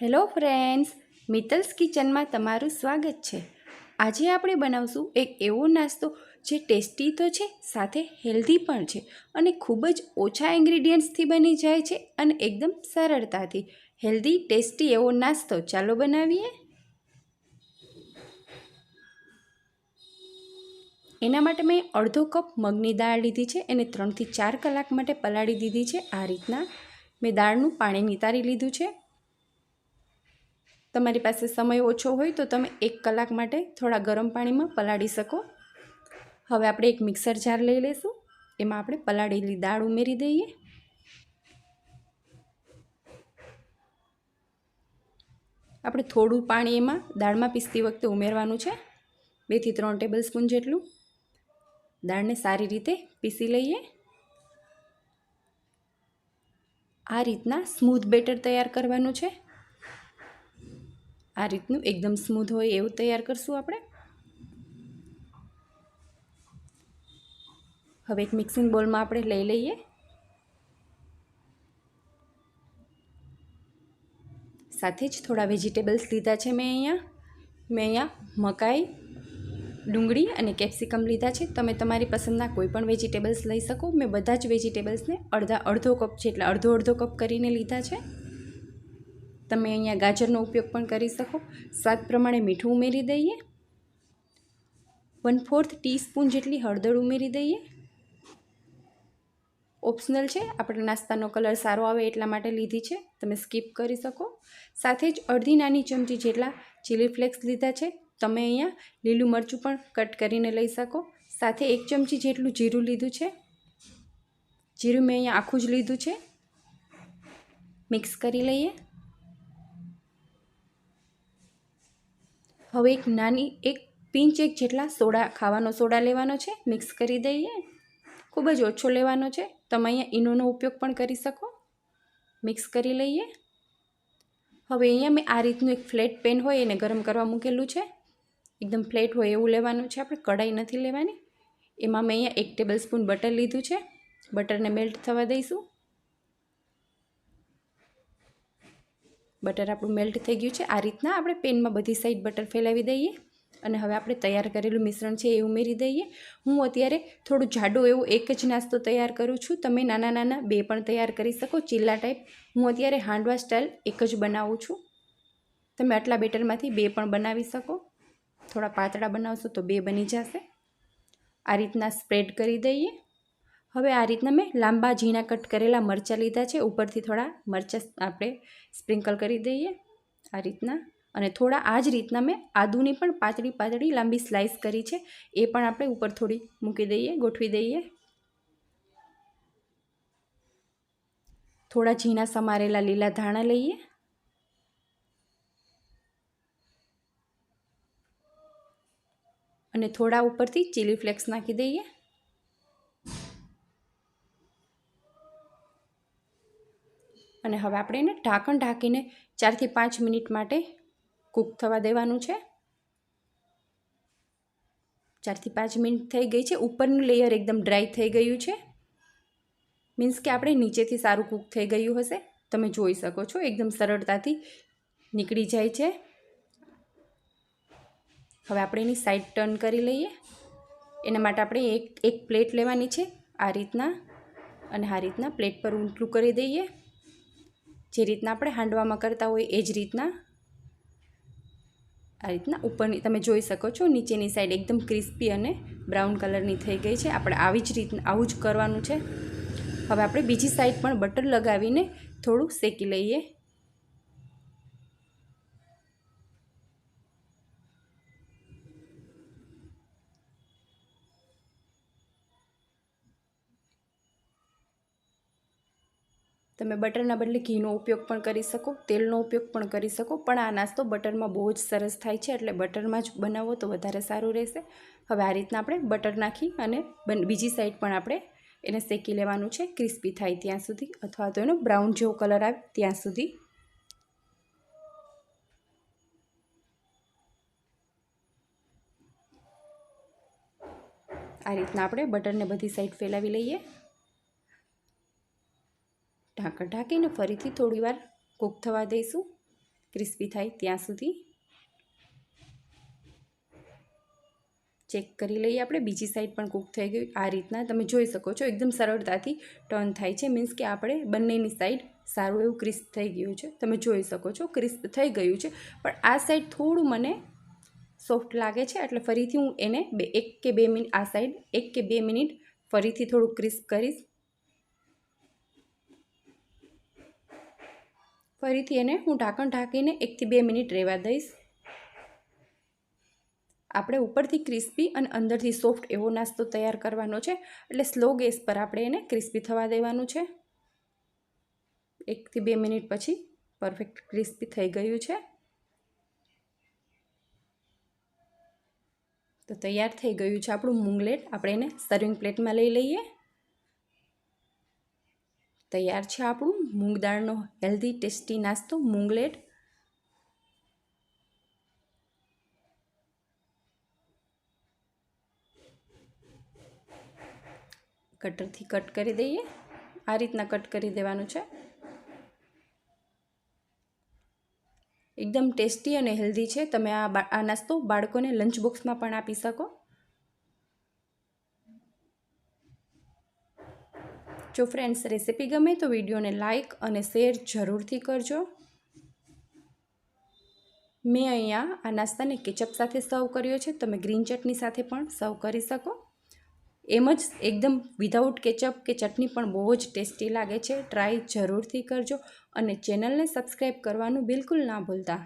Hello friends, Mittals કિચનમાં તમારું સ્વાગત છે. આજે આપણે બનાવશું એક એવો નાસ્તો જે ટેસ્ટી તો છે, સાથે હેલ્ધી પણ છે અને ખૂબ જ ઓછા ઇન્ગ્રીડિયન્ટ્સથી બની જાય છે અને એકદમ સરળતાથી. હેલ્ધી, ટેસ્ટી એવો નાસ્તો, ચાલો બનાવીએ. એના માટે મેં અડધો કપ મગની દાળ લીધી છે, એને ત્રણથી ચાર કલાક માટે પલાળી દીધી છે. આ રીતના મેં દાળનું પાણી નિતારી લીધું છે. તમારી પાસે સમય ઓછો હોય તો તમે એક કલાક માટે થોડા ગરમ પાણીમાં પલાળી શકો. હવે આપણે એક મિક્સર જાર લઈ લઈશું. એમાં આપણે પલાળેલી દાળ ઉમેરી દઈએ. આપણે થોડું પાણી એમાં દાળમાં પીસતી વખતે ઉમેરવાનું છે. બેથી ત્રણ ટેબલ સ્પૂન જેટલું. દાળને સારી રીતે પીસી લઈએ. આ રીતના સ્મૂથ બેટર તૈયાર કરવાનું છે. આ રીતનું એકદમ સ્મૂથ હોય એવું તૈયાર કરશું આપણે. હવે એક મિક્સિંગ બોલમાં આપણે લઈ લઈએ. સાથે જ થોડા વેજીટેબલ્સ લીધા છે મેં અહીંયા. મેં અહીંયા મકાઈ, ડુંગળી અને કેપ્સિકમ લીધા છે. તમે તમારી પસંદના કોઈ પણ વેજીટેબલ્સ લઈ શકો. મેં બધા જ વેજીટેબલ્સને અડધા અડધો કપ છે એટલે અડધો અડધો કપ કરીને લીધા છે. તમે અહીંયા ગાજરનો ઉપયોગ પણ કરી શકો. સ્વાદ પ્રમાણે મીઠું ઉમેરી દઈએ. વન ફોર્થ ટીસ્પૂન જેટલી હળદર ઉમેરી દઈએ. ઓપ્શનલ છે, આપણે નાસ્તાનો કલર સારો આવે એટલા માટે લીધી છે, તમે સ્કીપ કરી શકો. સાથે જ અડધી નાની ચમચી જેટલા ચીલી ફ્લેક્સ લીધા છે, તમે અહીંયા લીલું મરચું પણ કટ કરીને લઈ શકો. સાથે એક ચમચી જેટલું જીરું લીધું છે. જીરું મેં અહીંયા આખું જ લીધું છે. મિક્સ કરી લઈએ. હવે એક નાની, એક પિંચ એક જેટલા સોડા, ખાવાનો સોડા લેવાનો છે મિક્સ કરી દઈએ. ખૂબ જ ઓછો લેવાનો છે. તમે અહીંયા ઈનોનો ઉપયોગ પણ કરી શકો. મિક્સ કરી લઈએ. હવે અહીંયા મેં આ રીતનું એક ફ્લેટ પેન હોય એને ગરમ કરવા મૂકેલું છે. એકદમ ફ્લેટ હોય એવું લેવાનું છે. આપણે કઢાઈ નથી લેવાની. એમાં મેં અહીંયા એક ટેબલ સ્પૂન બટર લીધું છે. બટરને મેલ્ટ થવા દઈશું. બટર આપણું મેલ્ટ થઈ ગયું છે. આ રીતના આપણે પેનમાં બધી સાઈડ બટર ફેલાવી દઈએ અને હવે આપણે તૈયાર કરેલું મિશ્રણ છે એ ઉમેરી દઈએ. હું અત્યારે થોડું જાડું એવું એક જ નાસ્તો તૈયાર કરું છું. તમે નાના નાના બે પણ તૈયાર કરી શકો. ચીલા ટાઈપ હું અત્યારે હાંડવા સ્ટાઇલ એક જ બનાવું છું. તમે આટલા બેટરમાંથી બે પણ બનાવી શકો. થોડા પાતળા બનાવશો તો બે બની જશે. આ રીતના સ્પ્રેડ કરી દઈએ. હવે આ રીતના મેં લાંબા ઝીણા કટ કરેલા મરચાં લીધા છે. ઉપરથી થોડા મરચાં આપણે સ્પ્રિંકલ કરી દઈએ આ રીતના. અને થોડા આ જ રીતના મેં આદુની પણ પાતળી પાતળી લાંબી સ્લાઇસ કરી છે. એ પણ આપણે ઉપર થોડી મૂકી દઈએ, ગોઠવી દઈએ. થોડા ઝીણા સમારેલા લીલા ધાણા લઈએ. અને થોડા ઉપરથી ચીલી ફ્લેક્સ નાખી દઈએ. અને હવે આપણે એને ઢાંકણ ઢાંકીને ચારથી પાંચ મિનિટ માટે કૂક થવા દેવાનું છે. ચારથી પાંચ મિનિટ થઈ ગઈ છે. ઉપરનું લેયર એકદમ ડ્રાય થઈ ગયું છે. મીન્સ કે આપણે નીચેથી સારું કૂક થઈ ગયું હશે. તમે જોઈ શકો છો, એકદમ સરળતાથી નીકળી જાય છે. હવે આપણે એની સાઈડ ટર્ન કરી લઈએ. એના માટે આપણે એક એક પ્લેટ લેવાની છે. આ રીતના અને આ રીતના પ્લેટ પર ઊંટલું કરી દઈએ. જે રીતના આપણે હાંડવામાં કરતા હોય એ જ રીતના આ રીતના ઉપરની, તમે જોઈ શકો છો, નીચેની સાઈડ એકદમ ક્રિસ્પી અને બ્રાઉન કલરની થઈ ગઈ છે. આપણે આવી જ રીતના, આવું જ કરવાનું છે. હવે આપણે બીજી સાઈડ પણ બટર લગાવીને થોડું શેકી લઈએ. તમે બટરના બદલે ઘીનો ઉપયોગ પણ કરી શકો, તેલનો ઉપયોગ પણ કરી શકો, પણ આ નાસ્તો બટરમાં બહુ જ સરસ થાય છે, એટલે બટરમાં જ બનાવો તો વધારે સારું રહેશે. હવે આ રીતના આપણે બટર નાખી અને બીજી સાઈડ પણ આપણે એને શેકી લેવાનું છે, ક્રિસ્પી થાય ત્યાં સુધી, અથવા તો એનો બ્રાઉન જેવો કલર આવે ત્યાં સુધી. આ રીતના આપણે બટરને બધી સાઈડ ફેલાવી લઈએ. ઢાંકણ ઢાંકીને ફરીથી થોડી વાર કૂક થવા દઈશું. ક્રિસ્પી થાય ત્યાં સુધી. ચેક કરી લઈએ આપણે. બીજી સાઈડ પણ કૂક થઈ ગઈ આ રીતના તમે જોઈ શકો છો, એકદમ સરળતાથી ટર્ન થાય છે. મીન્સ કે આપણે બંનેની સાઈડ સારું એવું ક્રિસ્પ થઈ ગયું છે. તમે જોઈ શકો છો ક્રિસ્પ થઈ ગયું છે. પણ આ સાઈડ થોડું મને સોફ્ટ લાગે છે, એટલે ફરીથી હું એને બે, એક કે બે મિનિટ, આ સાઈડ એક કે બે મિનિટ ફરીથી થોડું ક્રિસ્પ કરીશ. ફરીથી એને હું ઢાંકણ ઢાંકીને એકથી બે મિનિટ રહેવા દઈશ. આપણે ઉપરથી ક્રિસ્પી અને અંદરથી સોફ્ટ એવો નાસ્તો તૈયાર કરવાનો છે. એટલે સ્લો ગેસ પર આપણે એને ક્રિસ્પી થવા દેવાનું છે. એકથી બે મિનિટ પછી પરફેક્ટ ક્રિસ્પી થઈ ગયું છે. તો તૈયાર થઈ ગયું છે આપણું મૂંગલેટ. આપણે એને સર્વિંગ પ્લેટમાં લઈ લઈએ. તૈયાર છે આપણું. મૂંગ દાળનો હેલ્ધી ટેસ્ટી નાસ્તો, મૂંગલેટ. કટરથી કટ કરી દઈએ. આ રીતના કટ કરી દેવાનું છે. એકદમ ટેસ્ટી અને હેલ્ધી છે. તમે આ નાસ્તો બાળકોને લંચ બોક્સમાં પણ આપી શકો. જો ફ્રેન્ડ્સ રેસીપી ગમે તો વિડીયોને લાઇક અને શેર જરૂરથી કરજો. મેં અહીંયા આ નાસ્તાને કેચઅપ સાથે સર્વ કર્યો છે. તમે ગ્રીન ચટણી સાથે પણ સર્વ કરી શકો. એમ જ એકદમ વિધાઉટ કેચઅપ કે ચટણી પણ બહુ જ ટેસ્ટી લાગે છે. ટ્રાય જરૂરથી કરજો અને ચેનલને સબસ્ક્રાઈબ કરવાનું બિલકુલ ના ભૂલતા.